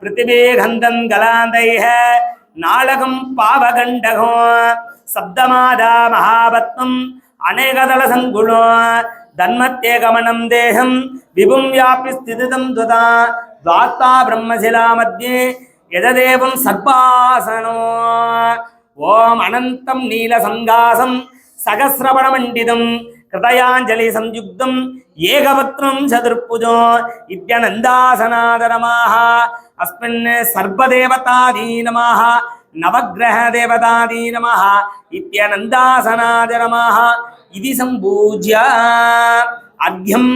பிருத்திவேகந்தம் கலாந்தைஹ. நாளகம் பாவகண்டகம். சப்தமாதா மகாபத்மம். அநேகதள சங்குணோ தன்மத்தேகமனம் தேகம். விபும் வியாபி ஸ்திதிதம் துதா. துவாத்தா பிரம்மசிலா மத்தியே எததேவம் சர்பாசனோ ஓம் அனந்தம் நீல சங்காசம் சகசிரவணமண்டிதம். கிருதயாஞ்சலி சம்யுக்தம் ஏகபத்ரம் சதுர்புஜோ இத்தியனந்தாசனாதரமாக அஸ்மின் சர்வதேவதாதீ நமः நவக்கிரக தேவதாதீ நமः இத்யனந்தாசனாத இது சம்பூஜ்ய அர்க்யம்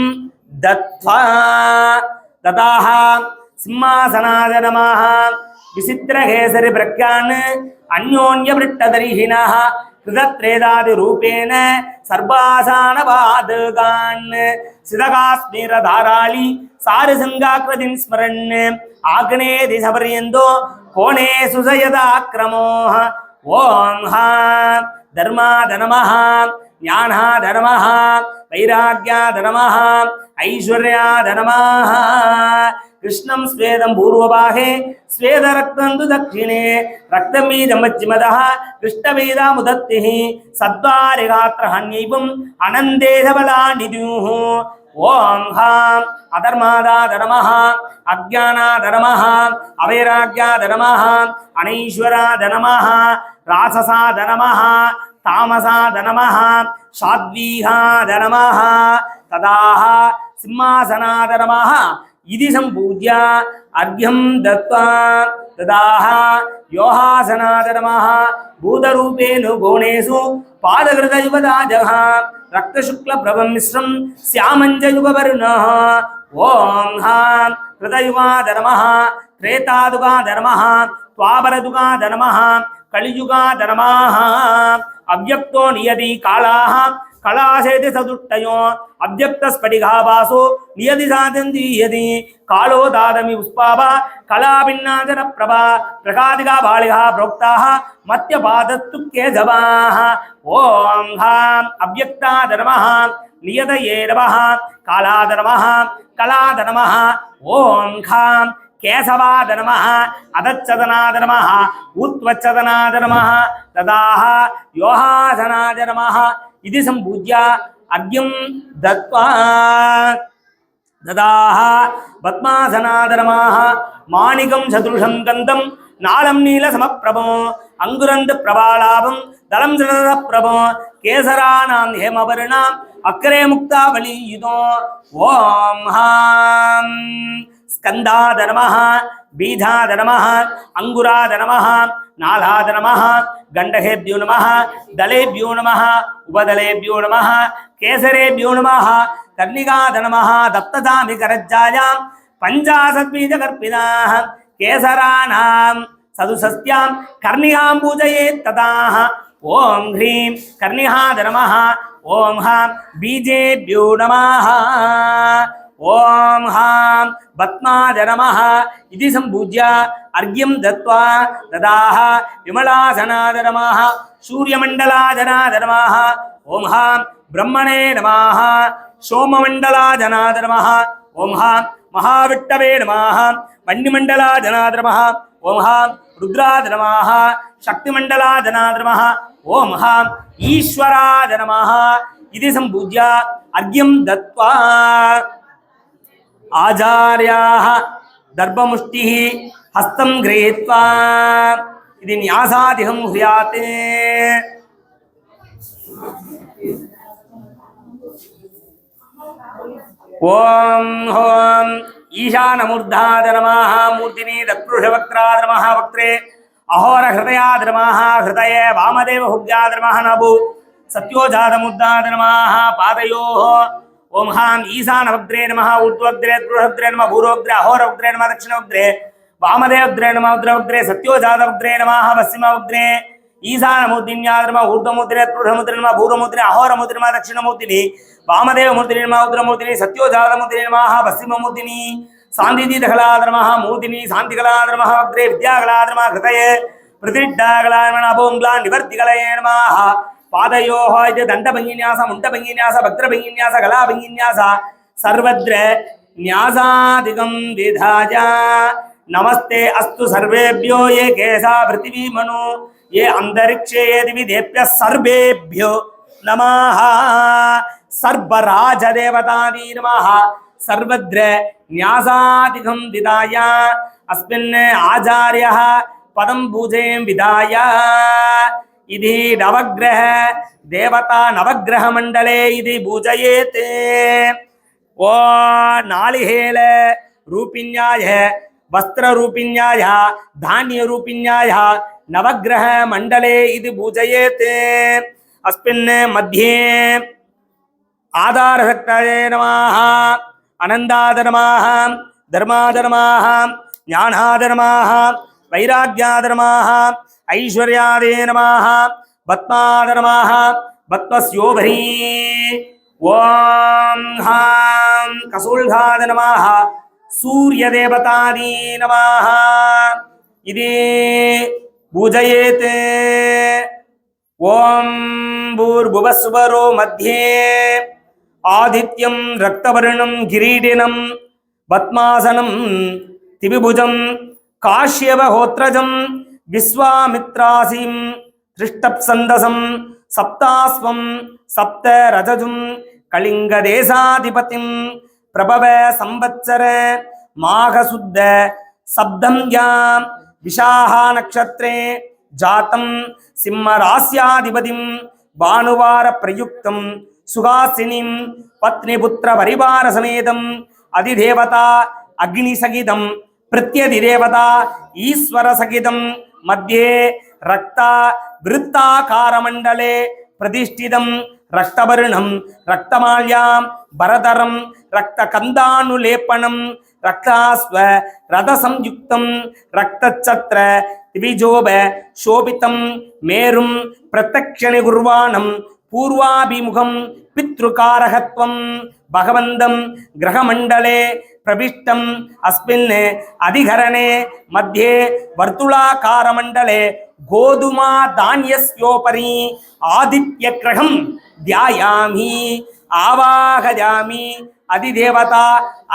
தத்வா ததாக சிம்மாசனாதரமாக விசித்திரகேசரி பிரக்யான் அந்யோன்யவிருட்டதரிஹினः சிதகாஸ்மீர தாராளி சாரு சாருசங்காக்கிருதின் ஸ்மரன். ஆக்னே திசபரியந்தோ கோணே சுசயதாக்கிரமோ ஓம் ஹா தர்மாத ஞானா தனமாக வைராக்கியா தனமாக ஐஸ்வர்யா தனமாக கிருஷ்ணம் ஸ்வேதம் பூர்வபாகே ஸ்வேத ரக்தந்து தட்சிணே ரக்தம் மீதம் வச்சிமதா கிருஷ்ணவேதா முதத்திஹி சத்வாரிகாத்திரஹன்யைவும் அனந்தேதபலா நிதியூஹ ஓம் ஹாம் அதர்மாதாதரமஹ அஜானாதரமஹ அவைராக்யாதரமஹ அனைஸ்வராதரமஹ ராசசாதரமஹ तामसा नमः साद्वीहाद नमः, तदाह सिंहासनाद नमः। इति सम्पूज्य अर्घ्यं दत्त्वा ददाः योहासनाद नमः। भूतरूपेणु गोणेषु पादकृतयुवदाजः रक्तशुक्लप्रभं मिश्रं श्यामञ्जयुगवर्णः ॐ हाँ कृतयुगाधर्मः त्रेतादुगाधर्मः त्वापरदुगाधर्मः కలియుగాధనమాహ అవ్యక్తో నియతి కాళాహ. కళాశేతి సదుట్టయో. అవ్యక్త స్ఫటికాభాసో నియతి సాధంతీయతి కాళో దాదమి ఉష్పావ కళాభిన్నాజన ప్రభా ప్రకాదిగా బాళిగా ప్రోక్తా. మత్యపాదత్తు కేశవా. ఓం హాం. అవ్యక్తాధర్మ నియత ఏ నమ. కాళాధర్మ కళాధర్మ ఓం ఖాం கேசவாத நம அதச்சதனாத நம ஊத்வச்சதனாத நம ததாஹ யோகாசனாத நம இது சம்பூஜ்ய அர்க்யம் தத்வா ததாஹ பத்மாசனாத நமாக மாணிகம் சதுருஷம் கந்தம் நாளம் நீல சமப்பிரபோ அங்குரந்த பிரபாலாபம் தலம் சனத பிரபோ கேசராணாம் ஹேமவர்ணாம் அக்கரே முக்தாவளி இதோ ஓம் ஹாம் स्कंदाद नम, बीधाद नम, अंगुराद नम, नालाद नम गंडेभ्यो नम, दलेभ्यो नम, उपदलेभ्यो नम, केसरेभ्यो नम कर्णिगाद नम दत्तजाजा पंचाशद्बीज कर्पिता केसराण सदुस्यां कर्णिहां तदा ओं ह्रीं कर्णिहाद नम ओं हाँ बीजेभ्यो नम। ஓம் ஹாம் பத்மாஜ நம இது சம்பூஜ்ய அர்க்யம் தத்வா ததாக விமலாசனாத நமாக சூரியமண்டலாதனாத நமாக ஓம் ஹாம் பிரம்மணே நமாக சோமமண்டலாதனாத நமாக ஓம் ஹாம் மகாவிட்டவே நமாக வன்னிமண்டலாதனாத நமாக ஓம் ஹாம் ருத்ராத நமாக சக்திமண்டலாதனாத நமாக ஓம் ஹாம் ஈஸ்வராத இது சம்பூஜ்ய அர்க்யம் தத்வா. आचार्या दर्भ मुष्टि हस्त इति न्यासादिहं ईशानमूर्धा ॐ हों ईशानमूर्धाद नमः मूर्तिनि तत्पुरुषवक्त्राद नमः वक्त्रे अहोरहृदयाद नमः हृदये वामदेवहुभ्याद नमः नभु सत्योजातमुद्धाद नमः पादयोः ஓம் ஹாம் ஈசானவக்ரே நம உத்வக்ரே குருஹக்ரே நம பூர்வக்ரே அஹோரவக்ரே நம தட்சிணவக்ரே வாமதேவக்ரே நம உத்ரவக்ரே சத்யோஜாதவக்ரே நமாக பசிமவக்ரே ஈசானமூர்த்தின்யாதிரம ஊர்தமூர்த்திரே குருஹமுத்திரே நம பூர்வமூர்த்திரே அஹோரமூர்த்திரே நம தட்சிணமூர்த்தினி வாமதேவமூர்த்தினி நம உத்ரமூர்த்தினி சத்யோஜாதமூர்த்தினி நமாக பசிமமூர்த்தினி சாந்திதீதகலாதிரமாக மூர்த்தினி சாந்திகலாதிரமாக வக்ரே வித்யாகலாதிரமாக கிருதயே பிரதிட்டாகலாதிரமன அபோங்கலா நிவர்த்திகலையே நமாக पादयो इति दन्तभङ्गिन्यास मुण्डभङ्गिन्यास भक्त्रभङ्गिन्यास कलाभङ्गिन्यास, सर्वत्र न्यासादिकं विधाजा नमस्ते अस्तु सर्वेभ्यो, ये केशा पृथ्वी मनु ये अन्तरिक्षे, ये दिविदेभ्यः सर्वेभ्यो नमः। सर्वराज सर्वराजदेवतादी नमः सर्वत्र न्यासादिकं विधाय। अस्मिन् आचार्यः पदं पूजयं विधाय। इति नवग्रह देवता नवग्रहमण्डले इति पूजयेत् ओ नालिहेल रूपिण्याय वस्त्ररूपिण्याय धान्यरूपिण्याय नवग्रहमण्डले इति ஐஸ்வர்யாதே நமாக பத்மாத நமாக பத்மஸ்யோபரி ஓம் ஹாம் கசூல்காத நமாக சூரிய தேவதாதீ நமாக இதே பூஜயேத் ஓம் பூர்புவஸ்வரோ மத்தியே ஆதித்யம் ரக்தவர்ணம் கிரீடினம் பத்மாசனம் திவிபுஜம் காஷ்யபஹோத்ரஜம் விஸ்வாமித்ராசிம் திருஷ்டப்சந்தசம் சப்தாஸ்வம் சப்த ரஜஜும் கலிங்க தேசாதிபதிம் பிரபவ சம்பத்சர மாகசுத்த சப்தம் யாம் விஷாகா நக்ஷத்ரே ஜாத்தம் சிம்ம ராசியாதிபதிம் பானுவார பிரயுக்தம் சுகாசினிம் பத்னி பரிவார சமேதம் அதிதேவதா அக்னி சகிதம் பிரத்யதிதேவதா ஈஸ்வர சகிதம் மத்தியே ரக்தா விருத்தாகாரமண்டலே பிரதிஷ்டிதம் ரக்தவருணம் ரக்தமால்யாம் பரதரம் ரக்த கந்தானுலேப்பணம் ரக்தாஸ்வ ரதசம்யுக்தம் ரக்தச்சத்திர திவிஜோப சோபித்தம் மேரும் பிரத்யக்ஷணி குர்வாணம் பூர்வாபிமுகம் பித்ருகாரகத்வம் பகவந்தம் கிரகமண்டலே प्रविष्टम् अस्मिन् अधिकरणे मध्ये वर्तुलाकारमण्डले गोधुमा धान्यस्योपरि आदित्यग्रहं ध्यायामि, आवाहयामि, अधिदेवता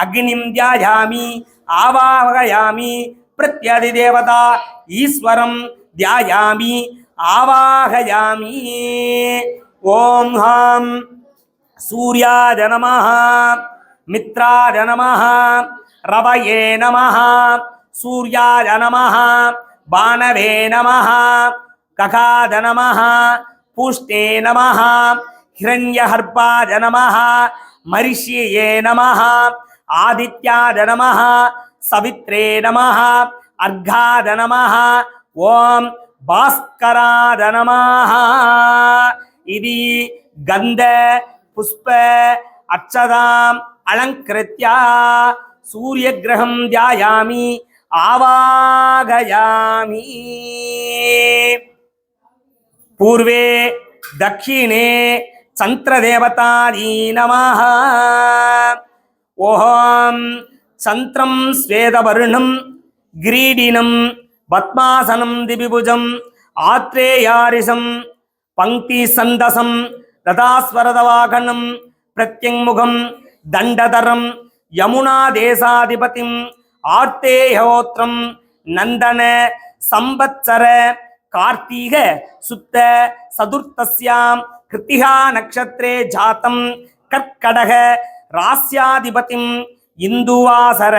अग्निं ध्यायामि, आवाहयामि, प्रत्यधिदेवता ईश्वरं ध्यायामि, आवाहयामि। ॐ हाँ सूर्याय नमः। मित्राय नमः, रवये नमः, सूर्याय नमः, बाणवे नमः ककाद नमः, पुष्टे नमः, हिरण्यहर्पाय नमः, मरिष्ये नमः, आदित्याय नमः, सवित्रे नमः अर्घाद नमः ॐ भास्कराद नमः। इति गन्ध, पुष्प अक्षदाम् अलङ्कृत्य सूर्यग्रहं ध्यायामि आवागयामि पूर्वे दक्षिणे चन्द्रदेवतायै नमः ॐ चन्द्रं தண்டதரம் யமுனா தேசாதிபதிம் ஆர்த்தேயோத்திரம் நந்தன சம்பத்சர கார்த்தீக சுத்த சதுர்த்தஸ்யாம் கிருத்திகா நக்ஷத்ரே ஜாத்தம் கற்கடக ராஸ்யாதிபதிம் இந்துவாசர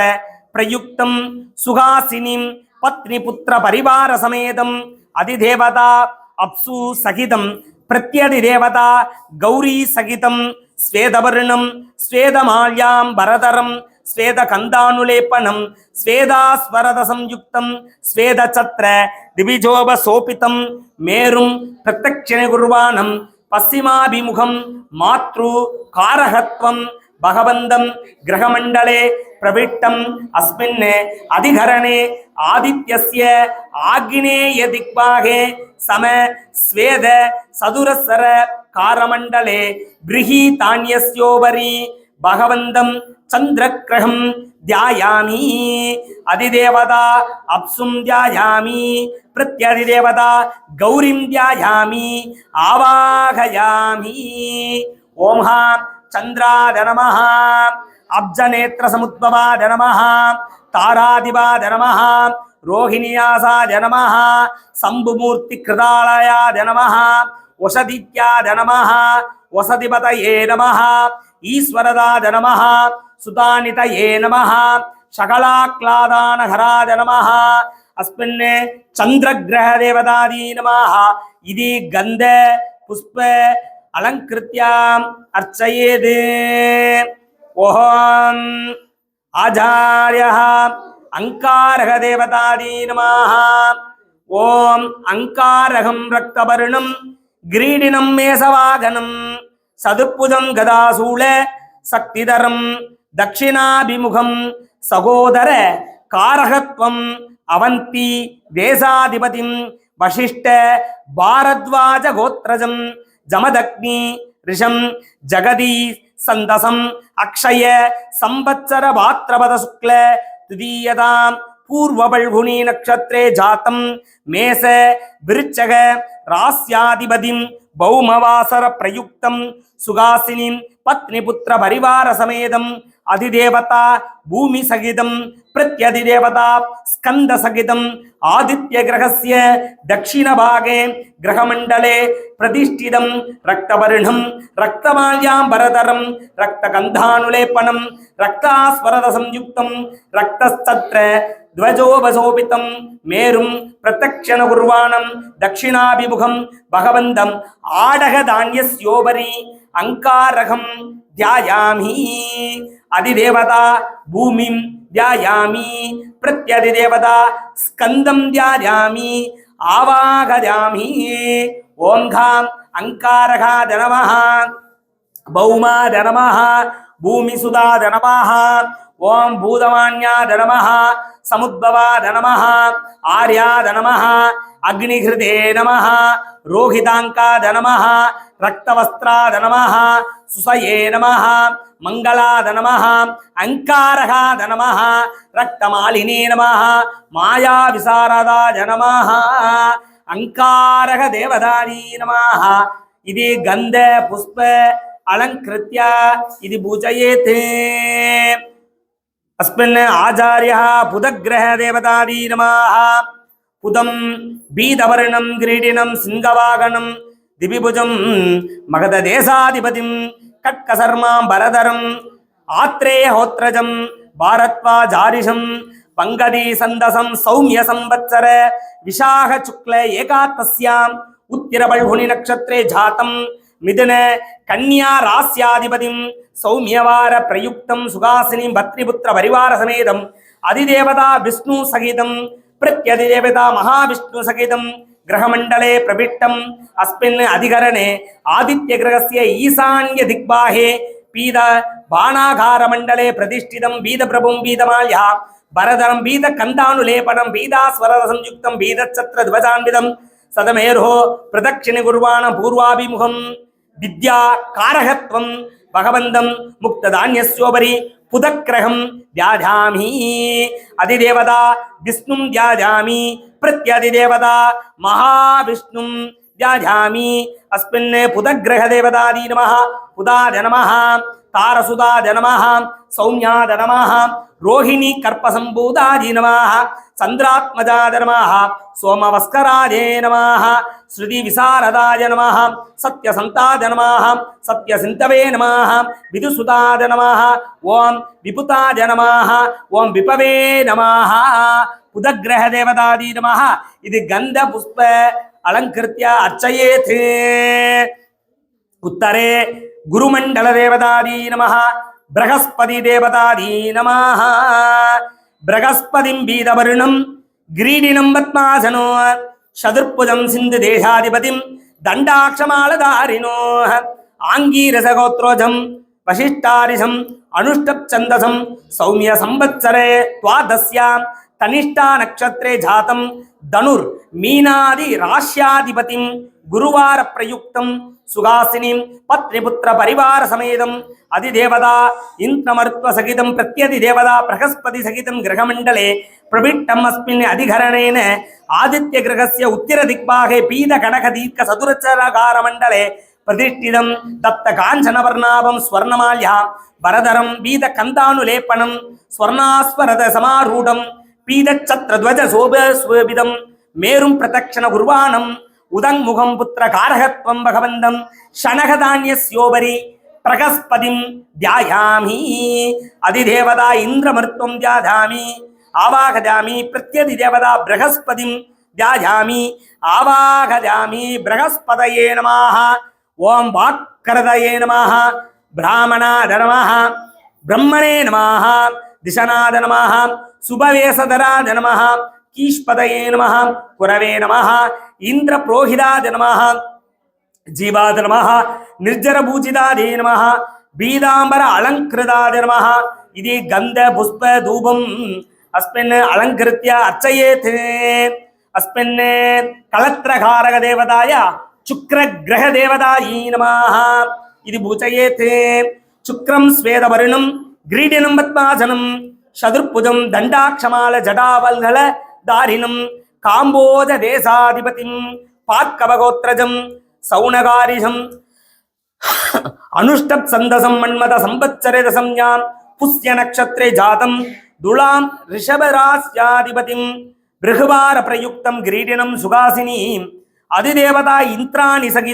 பிரயுக்தம் சுகாசினிம் பத்னி புத்திர பரிவார சமேதம் அதிதேவதா அப்சு சகிதம் பிரத்யதிதேவதா கௌரி சகிதம் ஸ்வேதவர்ணம் ஸ்வேதமால்யாம் பரதரம் ஸ்வேத கந்தானுலேப்பனம் ஸ்வேதாஸ்வரத சம்யுக்தம் ஸ்வேத சத்ர திபிஜோப சோபிதம் மேரும் பிரத்யக்ஷண குர்வானம் பசிமாபிமுகம் மாத்ரு காரகத்வம் பகவந்தம் கிரகமண்டலே பிரவிட்டம் அஸ்மின் அதிகரணே ஆதித்யஸ்ய ஆக்னேய திக்பாகே சம ஸ்வேத சதுரசர காரமண்டலே பிரிஹி தானியஸ்யோபரி பகவந்தம் சந்திரகிரகம் தியாயாமி அதிதேவதா அப்சும் தியாயாமி பிரத்யதிதேவதா கௌரிம் தியாயாமி ஆவாகயாமி ஓம் சந்திராத நமஹா அப்ஜநேத்திர சமுத்பவாத நம தாராதிபாத நம ரோஹிணியாசாத நம சம்புமூர்த்தி கிருதாலயாத நம ஒசதித்யாத நம வசதிபதயே நம ஈஸ்வரதாத நம சுதானிதயே நம சகலாக்லாதானகராத நம அஸ்மின் சந்திரகிரக தேவதாதீ நமாக இது கந்த புஷ்ப அலங்கிருத்தியாம் அர்ச்சயேது ஓம் ஆச்சாரிய அங்காரக தேவதாதி நமாக ஓம் அங்காரகம் ரக்தபருணம். கிரீடினம் மேசவாகனம். சதுப்புதம் கதாசூல சக்திதரம் தட்சிணாபிமுகம். சகோதர காரகத்வம். அவந்தி தேசாதிபதிம். வசிஷ்ட பாரத்வாஜ கோத்ரஜம் ஜமதக்னி ரிஷம். ஜெகதீஷ் சந்தசம் அக்ஷய சம்பத்சர பாத்ரபத சுக்ல துதீயதாம். பூர்வபல்குனி நட்சத்திரே ஜாத்தம் மேச விருச்சக ராஸ்யாதிபதிம் பௌமவாசர பிரயுக்தம் சுகாசினிம் பத்னி புத்திர பரிவார சமேதம் அதிதேவதா பூமி சகிதம் பிரத்யதிதேவதா ஸ்கந்த சகிதம். ஆதித்ய கிரகசிய தட்சிணபாகே கிரகமண்டலே பிரதிஷ்டிதம். ரக்தவருணம் ரக்தமால்யாம்பரதரம் ரக்தகந்தானுலேபனம் ரக்தாஸ்வரத சம்யுக்தம் ரக்தஸ்தத்ர ध्वजोपशोभितं मेरुं प्रत्यक्षणकुर्वाणं दक्षिणाभिमुखं भगवन्तम् आडगधान्यस्योपरि अङ्कारकं ध्यायामि अतिदेवता भूमि ध्यायामी प्रत्यतिदेवता स्कंदम ध्यायामी आवाहयामी ओंघा अंकार धनम भौमा धनम भूमिसुधा धनम ओं भूतवाण्या धनम समुद्भवा धनम आर्या धनम अग्निहृदे नम रोहितांका धनम रक्तवस्त्रा धनम सुसये नम மங்களாத நமஹ அங்காரகாத நமஹ ரக்தமாலினே நமஹ மாயா விசாரதா ஜனமாக அங்காரக தேவதானி நமாக இது கந்த புஷ்ப அலங்கிருத்தியா இது பூஜயேத். அஸ்மின் ஆச்சாரியா புதகிரக தேவதானி நமாக புதம் பீதவர்ணம் கிரீடினம் சிங்கவாகனம் திவிபுஜம் மகத தேசாதிபதிம் கட்கசர்மா பரதரம் ஆத்ரேய ஹோத்ரஜம் பாரத்வா ஜாரிஷம் பங்கதி சந்தசம் சௌமிய சம்பத்சர விஷாக சுக்ல ஏகாத்தஸ்யாம் உத்திரபல்குனி நட்சத்திரே ஜாத்தம் மிதுன கன்யா ராசியாதிபதிம் சௌமியவார பிரயுக்தம் சுகாசினி பத்ரிபுத்திர பரிவார சமேதம் அதிதேவதா விஷ்ணு சகிதம் பிரத்யதிதேவதா மகாவிஷ்ணு சகிதம் கிரகமண்டலே பிரவிட்டம். அஸ்மின் அதிகரணே ஆதித்ய கிரகசிய ஈசான்ய திக்பாகே. பீத பானாகார மண்டலே பிரதிஷ்டிதம் பீத பிரபும் பீதமாயா பரதரம் பீத கந்தானுலேபனம் பீதாஸ்வரத சம்யுக்தம் பீதச்சத்திர துவஜான்விதம். சதமேரோ பிரதட்சிண குருவான பூர்வாபிமுகம். வித்யா காரகத்வம் பகவந்தம் முக்ததானியஸ்யோபரி. कुदग्रहं ध्यायामि अतिदेवता विष्णु ध्यायामि प्रत्यतिदेवता महाविष्णु ध्यायामि अस्मिन् पुदग्रहदेवतादि नमः। पुदाद नमः। तारसुदा नमः। सौम्याद नमः। रोहिणी कर्पसम्भूतादि नमः। சந்திராத்மஜா நமாக சோமவஸ்கராஜே நமாக ஸ்ருதி விசாரதாய நமாக சத்யசந்தாஜ நமாக சத்யசிந்தவே நமாக விதுசுதாஜ நமாக ஓம் விபுதாஜ நமாக ஓம் விபவே நமாக புதகிரக தேவதாதி நமாக இது கந்த புஷ்ப அலங்கிருத்திய அர்ச்சயேத். உத்தரே குருமண்டல தேவதாதி நம பிரகஸ்பதி தேவதாதி நமாக பிரகஸ்பதிம் பீதவருணம் கிரீடினம் பத்மாசனோ சதுர்புஜம் சிந்து தேசாதிபதிம் தண்டாட்சமாலதாரிணோ ஆங்கீரசகோத்ரோஜம் வசிஷ்டாரிஷம் அனுஷ்டச்சந்தசம் சௌமிய சம்பத்சரே துவாதஸ்யாம் தனிஷ்டா நக்ஷத்திரே ஜாத்தம் தனுர் மீனாதி ராஷ்யாதிபதிம் குருவார பிரயுக்தம் సుగాసినీం పత్నిపుత్ర పరివార సమేతం అధిదేవత ఇంద్రమరుత్వ సహితం ప్రత్యధి దేవత బృహస్పతి సహితం గ్రహమండలే ప్రవిట్టం అస్మిన్ అధికరణేన ఆదిత్య గ్రహస్య ఉత్తర దిగ్భాగే పీత కనక దీర్ఘ సదురచరకార మండలే ప్రతిష్ఠితం దత్త కాంచనవర్ణాభం స్వర్ణమాల్య వరదరం పీత కందానులేపనం స్వర్ణాస్వరద సమారూఢం పీతఛత్రధ్వజ శోభ శోభితం మేరుం ప్రదక్షిణ గుర్వాణం உதங்முகம் புத்திர காரகத்வம் பகவந்தம் சனகதானியோபரி பிரகஸ்பதிம் தியாயாமி அதிதேவதா இந்திரமருத்துவம் தியாதாமி ஆவாகதாமி பிரத்யதி தேவதா பிரகஸ்பதிம் தியாயாமி ஆவாகதாமி பிரகஸ்பதயே நமாக ஓம் வாக்கரதயே நமாக பிராமணாத நமாக பிரம்மணே நமாக திசநாத நமாக சுபவேசதராத நமாக கீஷ்பதையே நம குரவே நம இந்திர புரோஹிதாத நம ஜீவாத நம நிர்ஜர பூஜிதாதே நம பீதாம்பர அலங்கிருதாத நம இது கந்த புஷ்ப தூபம் அஸ்மின் அலங்கிருத்திய அர்ச்சயேத் அஸ்மின் கலத்திரகாரக தேவதாய சுக்ர கிரக தேவதாயி நமாக இது பூஜையேத் சுக்ரம் ஸ்வேதவருணம் கிரீடினம் பத்மாசனம் சதுர்புஜம் தண்டாட்சமால ஜடாவல்கள தாரிணம் காம்போஜ தேசாதிபதிம் பார்க்கவகோத்ரஜம் சௌனகாரிஷம் அனுஷ்டப் சந்தசம் மன்மத சம்பத்சரே தசம்யாம் புஷ்ய நட்சத்திரே ஜாதம் துலாம் ரிஷபராஸ்யாதிபதிம் பிருகுவார பிரயுக்தம் கிரீடினம் சுகாசினி அதிதேவதா இந்திராணி சகி